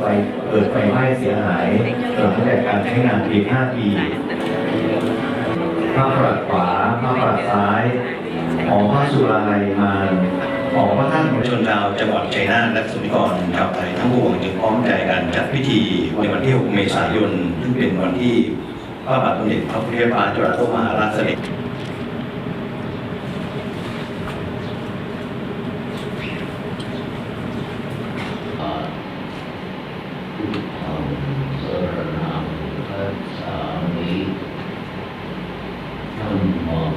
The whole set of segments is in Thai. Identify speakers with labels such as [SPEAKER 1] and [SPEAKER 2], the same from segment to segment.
[SPEAKER 1] ไฟเกิดไฟไหม้เสียหายตลอดตั้งแต่การใช้งานเพียง5ปีภาพปรัดขวาภาพปรัดซ้ายหอพระสุราลัยมานหอพระท่านของชนดาวจังหวัดชัยนาทและสุนิกรชาวไทยทั้งปวงจึงพร้อมใจกันจัดพิธีในวันที่ 6 เมษายนซึ่งเป็นวันที่พระบาทสมเด็จพระพุทธบาจุฬาโลกมหาราชเสด็จ
[SPEAKER 2] พุทธังสรณังคัจฉามิธัมมัง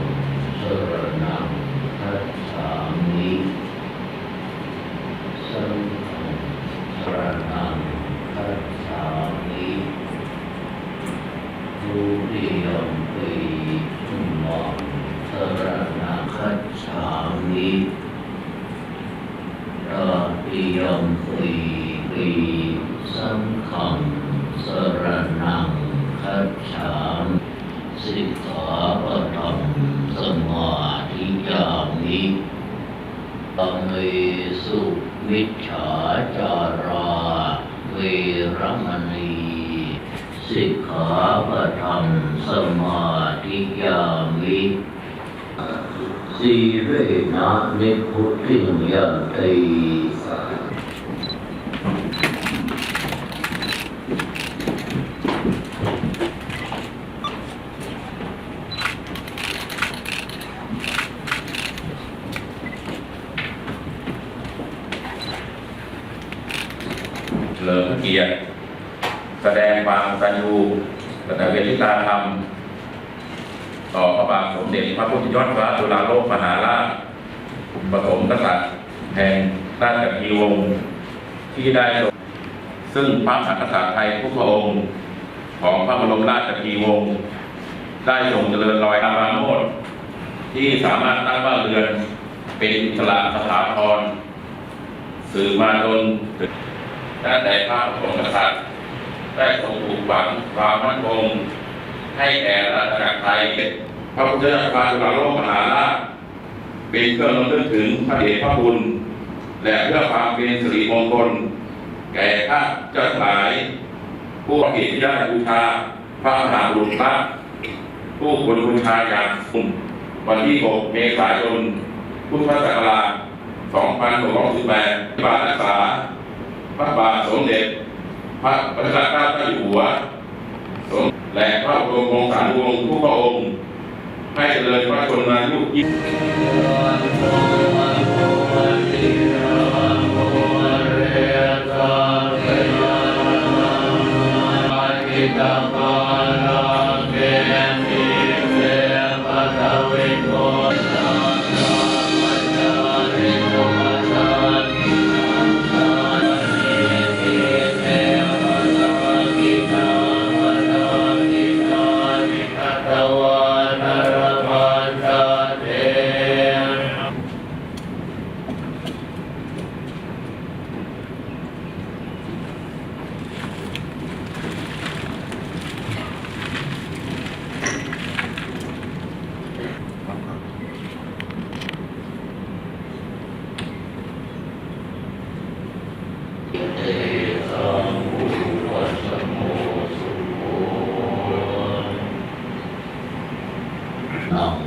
[SPEAKER 2] สรณังคัจฉามิสังฆังสรณังคัจฉามิทุติยมปีธัมมังสรณังคัจฉามิ ตติยมปีปีสังฆังสรนังคัจฉาม สิกขาปะทังสมาธิยามิตังเวสุวิชชาจาราเวรมณีสิกขาปะทังสมาธิยามิสีเรนะนิพุติยันติ
[SPEAKER 3] เลิมพระเกียรติแสดงความกตัญญูกตเวทิตาธรรม ต่อพระบาทสมเด็จพระพุทธยอดฟ้าจุฬาโลกมหาราชปฐมกษัตริย์แห่งราชกิวงศ์ที่ได้ซึ่งพระมหากษัตริย์ไทยทุกพระองค์ของพระบรมราชกีวงศ์ได้ทรงเจริญรอยอาราโมดที่สามารถตั้งบ้านเรือนเป็นอิสระสถาพรสื่อมาจน ตั้งแต่พระบรมกษัตริย์ได้ทรงปลูกฝังความมั่นคงให้แก่ราชอาณาจักรไทยพระพุทธเจ้าฟ้าจุฬาโลกมหาราชเป็นเครื่องระลึกถึงพระเดชพระคุณและเพื่อความเป็นสิริมงคลแก่ข้าเจ้าหลาย ผู้เกียรติยศบูชาพระมหาบุรุษพระผู้ควรบูชาอย่างสูงวันที่ 6 เมษายน พุทธศักราช2568บาทรักษา พระบาทสมเด็จ พระประชาชาติเจ้าอยู่หัวสมและพระบรมวงศานุวงศ์ทุกพระองค์ ให้เจริญพระชนมายุยิ่ง
[SPEAKER 2] เต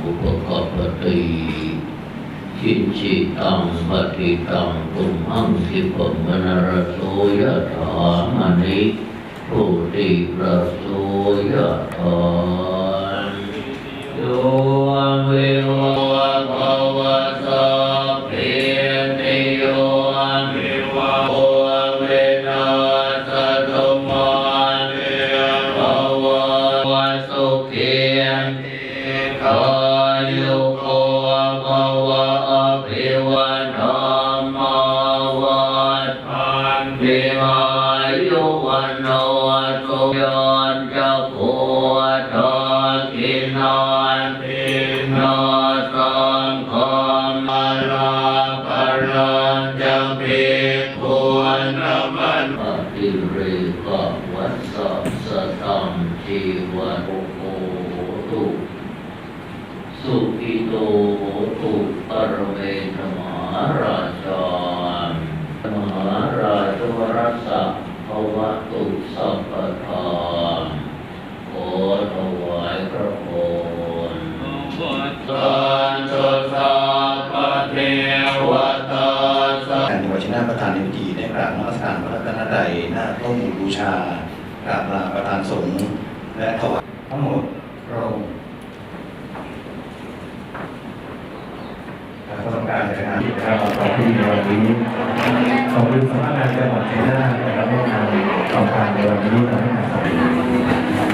[SPEAKER 2] อุปกปติชินชิตังปฏิตังตุมหังคิปะมนรโสยะถามณิปุติประโสยะถานโยเววะภาวะสัพเพติโยวิวะโอเวนัสตุมาเนภาวะวะสุขีกา ยุวันโนสุยนจะพุทธกินันตินาสังฆมาลาภรัญจะภิกขุนมันปฏิเรกวัสสะสตังชีวันโอตุสุขิโตโหตุปรเมธมารา
[SPEAKER 1] ธีได้กราบนมัสการพระรัตนตรัยหน้าพระหมู่บูชากราบลาประธานสงฆ์และถวายทั้งหมดพระองค์สำหรับการจัดงานที่เราขอบคุณในวันนี้ขอบคุณสำนักงานจังหวัดชัยนาทนะครับในการทำการในวันนี้ทำให้การสำเร็จ